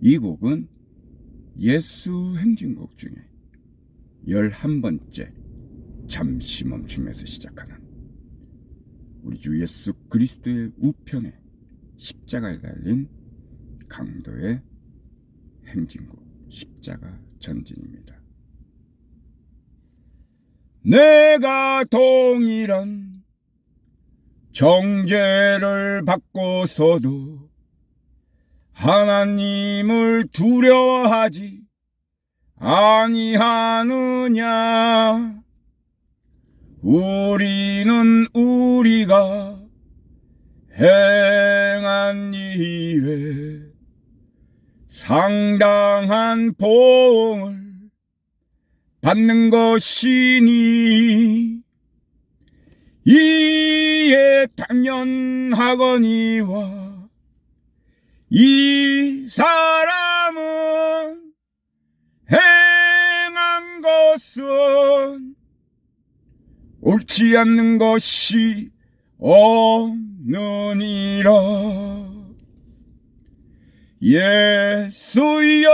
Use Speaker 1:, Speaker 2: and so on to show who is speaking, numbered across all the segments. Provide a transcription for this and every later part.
Speaker 1: 이 곡은 예수 행진곡 중에 열한 번째 잠시 멈춤에서 시작하는 우리 주 예수 그리스도의 우편에 십자가에 달린 강도의 행진곡 십자가 전진입니다. 내가 동일한 정죄를 받고서도 하나님을 두려워하지 아니하느냐? 우리는 우리가 행한 일에 상당한 보응을 받는 것이니 이에 당연하거니와 이 사람은 행한 것은 옳지 않는 것이 없느니라. 예수여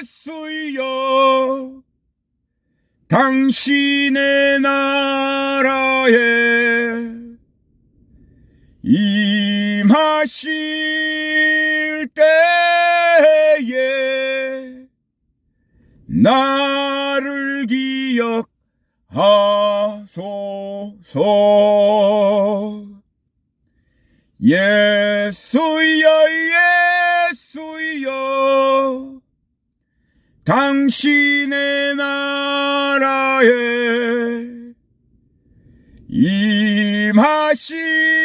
Speaker 1: 예수여 당신의 나라에 임하 실 때에 나를 기억하소서. 예수여 예수여 당신의 나라에 임하실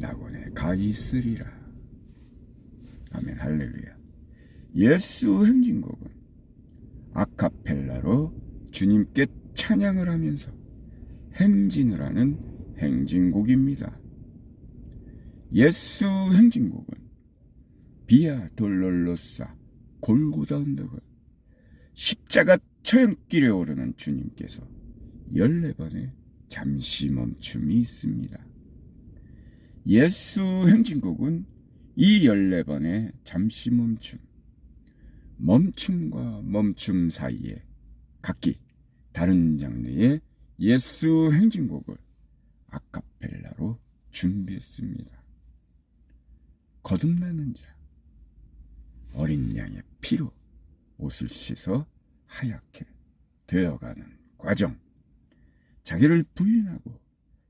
Speaker 1: 낙원에 가 있으리라. 아멘 할렐루야. 예수 행진곡은 아카펠라로 주님께 찬양을 하면서 행진을 하는 행진곡입니다. 예수 행진곡은 비아 돌롤로사 골고다 언덕을 십자가 처형길에 오르는 주님께서 14번의 잠시 멈춤이 있습니다. 예수 행진곡은 이 14번의 잠시 멈춤, 멈춤과 멈춤 사이에 각기 다른 장르의 예수 행진곡을 아카펠라로 준비했습니다. 거듭나는 자, 어린 양의 피로 옷을 씻어 하얗게 되어가는 과정. 자기를 부인하고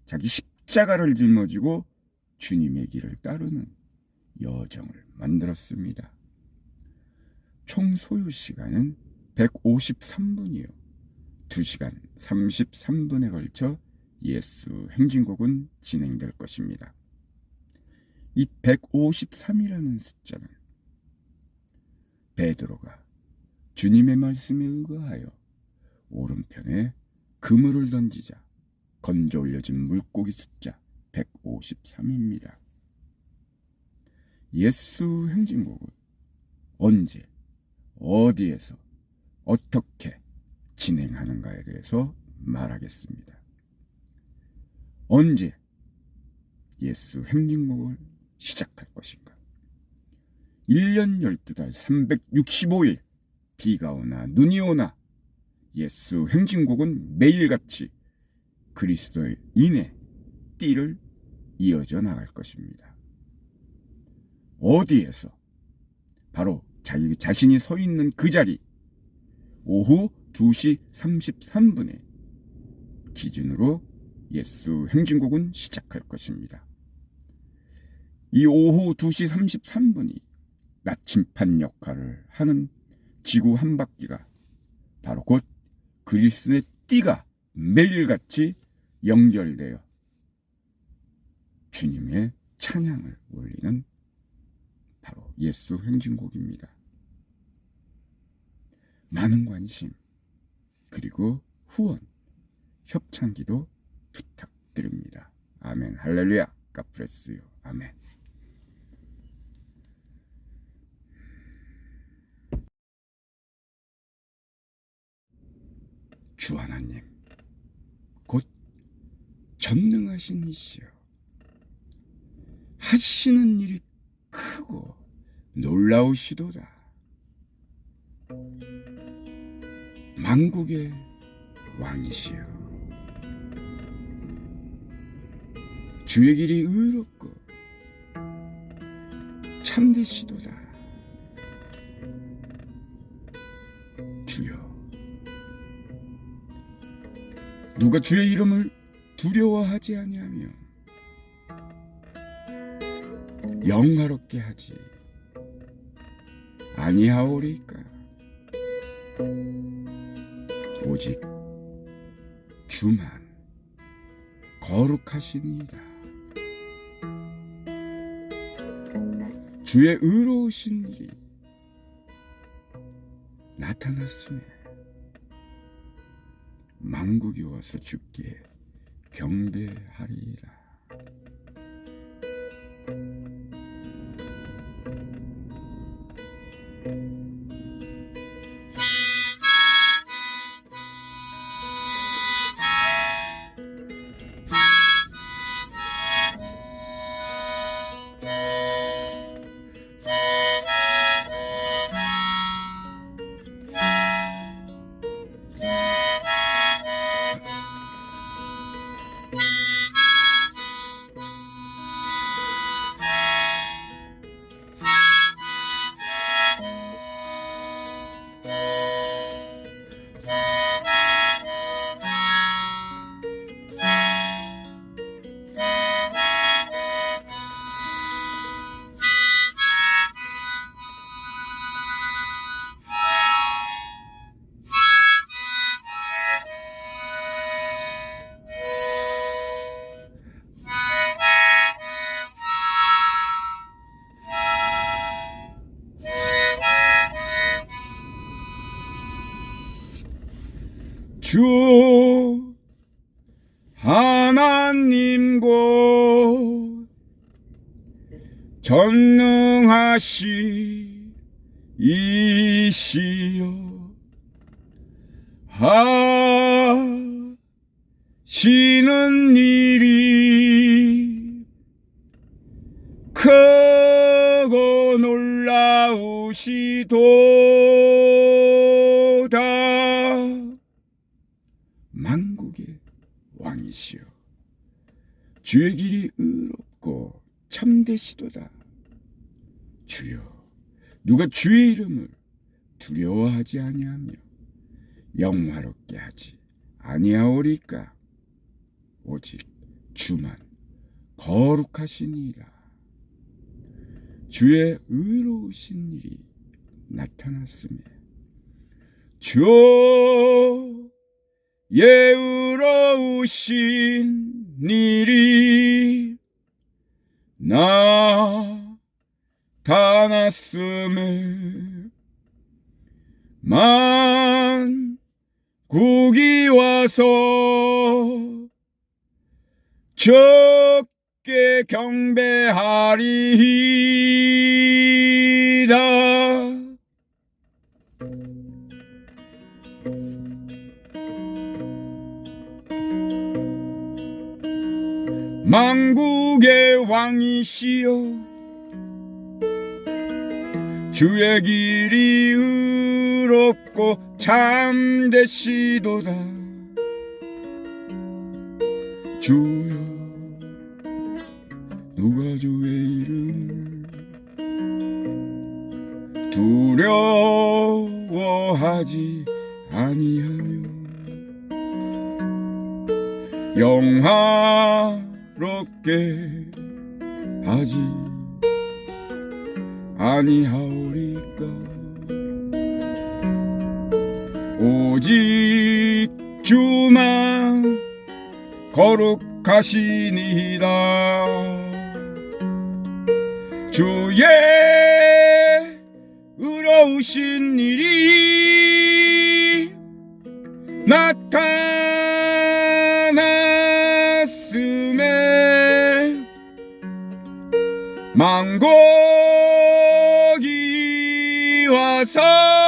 Speaker 1: 자기 십자가를 짊어지고 주님의 길을 따르는 여정을 만들었습니다. 총 소요 시간은 153분이요. 2시간 33분에 걸쳐 예수 행진곡은 진행될 것입니다. 이 153이라는 숫자는 베드로가 주님의 말씀에 의거하여 오른편에 그물을 던지자 건져 올려진 물고기 숫자 153입니다. 예수 행진곡은 언제, 어디에서, 어떻게 진행하는가에 대해서 말하겠습니다. 언제 예수 행진곡을 시작할 것인가? 1년 12달 365일 비가 오나 눈이 오나 예수 행진곡은 매일같이 그리스도의 인의 띠를 이어져 나갈 것입니다. 어디에서? 바로 자기 자신이 서 있는 그 자리 오후 2시 33분에 기준으로 예수 행진곡은 시작할 것입니다. 이 오후 2시 33분이 나침판 역할을 하는 지구 한 바퀴가 바로 곧 그리스도의 띠가 매일같이 연결되어 주님의 찬양을 올리는 바로 예수 행진곡입니다. 많은 관심 그리고 후원 협찬기도 부탁드립니다. 아멘. 할렐루야. 가프레스요 아멘. 주 하나님 곧 전능하신 이시여 하시는 일이 크고 놀라우시도다. 만국의 왕이시여. 주의 길이 의롭고 참되시도다. 주여 누가 주의 이름을 두려워하지 아니하며 영화롭게 하지. 아니하오리까. 오직 주만 거룩하시니이다. 주의 의로우신 일이 나타났으며 만국이 와서 주께 경배하리라 전능하시 이시여. 하시는 일이 크고 놀라우시도다. 만국의 왕이시여 주의 길이 의롭고 참되시도다 주여 누가 주의 이름을 두려워하지 아니하며 영화롭게 하지 아니하오리까? 오직 주만 거룩하시니라. 주의 의로우신 일이 나타났으며 주 예의로우신 일이 나 타났음에 만 국이 와서 적게 경배하리이다 만국의 왕이시여 주의 길이 의롭고 참되시도다. 주여 누가 주의 이름을 두려워하지 아니하며 영화롭게 하지 아니하오리까? 오직 주만 거룩하시니이다. 주의 의로우신 일이 나타났음에 망곡이 와서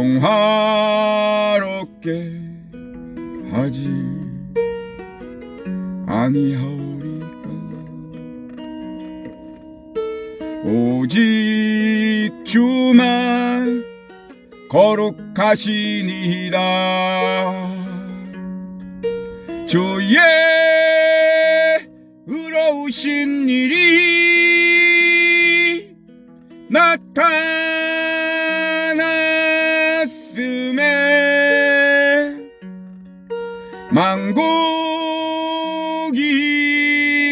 Speaker 1: 영화롭게 하지 아니하오리까? 오직 주만 거룩하시니라 주의 의로우신 일이 나타 망국이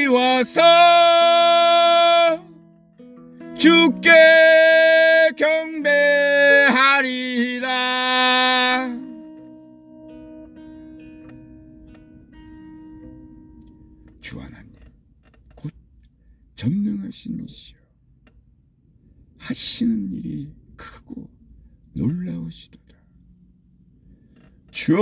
Speaker 1: 와서 주께 경배하리라. 주 하나님 곧 전능하신 이시여. 하시는 일이 크고 놀라우시도다. 주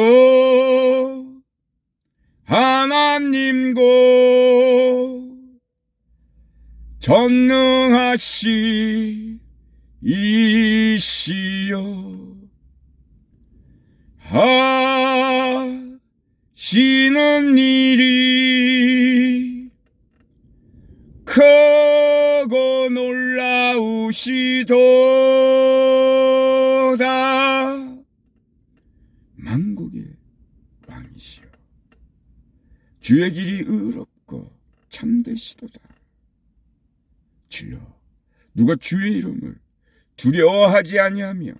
Speaker 1: 하나님 곧 전능하시 이시여 하시는 일이 크고 놀라우시도다 만국의 왕이시여 주의 길이 의롭고 참되시도다. 주여 누가 주의 이름을 두려워하지 아니하며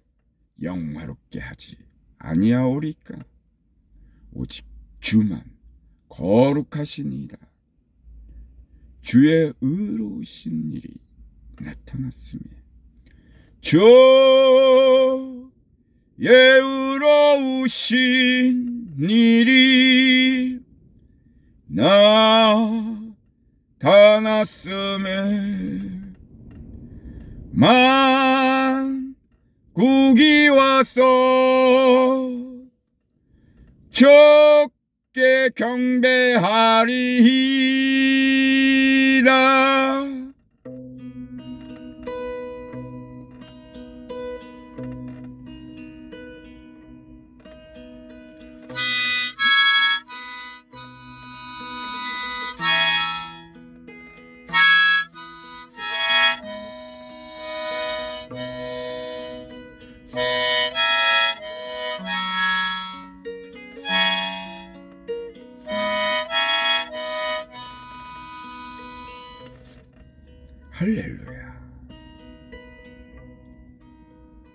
Speaker 1: 영화롭게 하지 아니하오리까? 오직 주만 거룩하시니라 주의 의로우신 일이 나타났으며 주의 의로우신 일이 나타났음에 만국이 와서 적게 경배하리라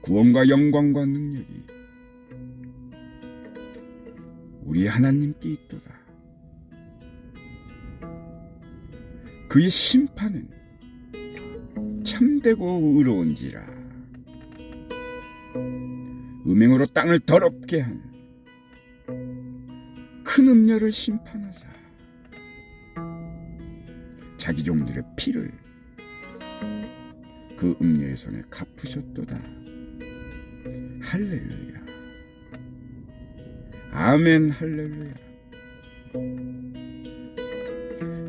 Speaker 1: 구원과 영광과 능력이 우리 하나님께 있도다. 그의 심판은 참되고 의로운지라. 음행으로 땅을 더럽게 한 큰 음녀를 심판하사 자기 종들의 피를 그 음녀의 손에 갚으셨도다. 할렐루야. 아멘 할렐루야.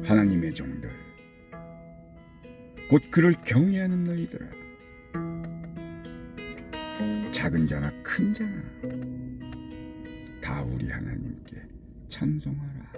Speaker 1: 하나님의 종들 곧 그를 경외하는 너희들아 작은 자나 큰 자나 다 우리 하나님께 찬송하라.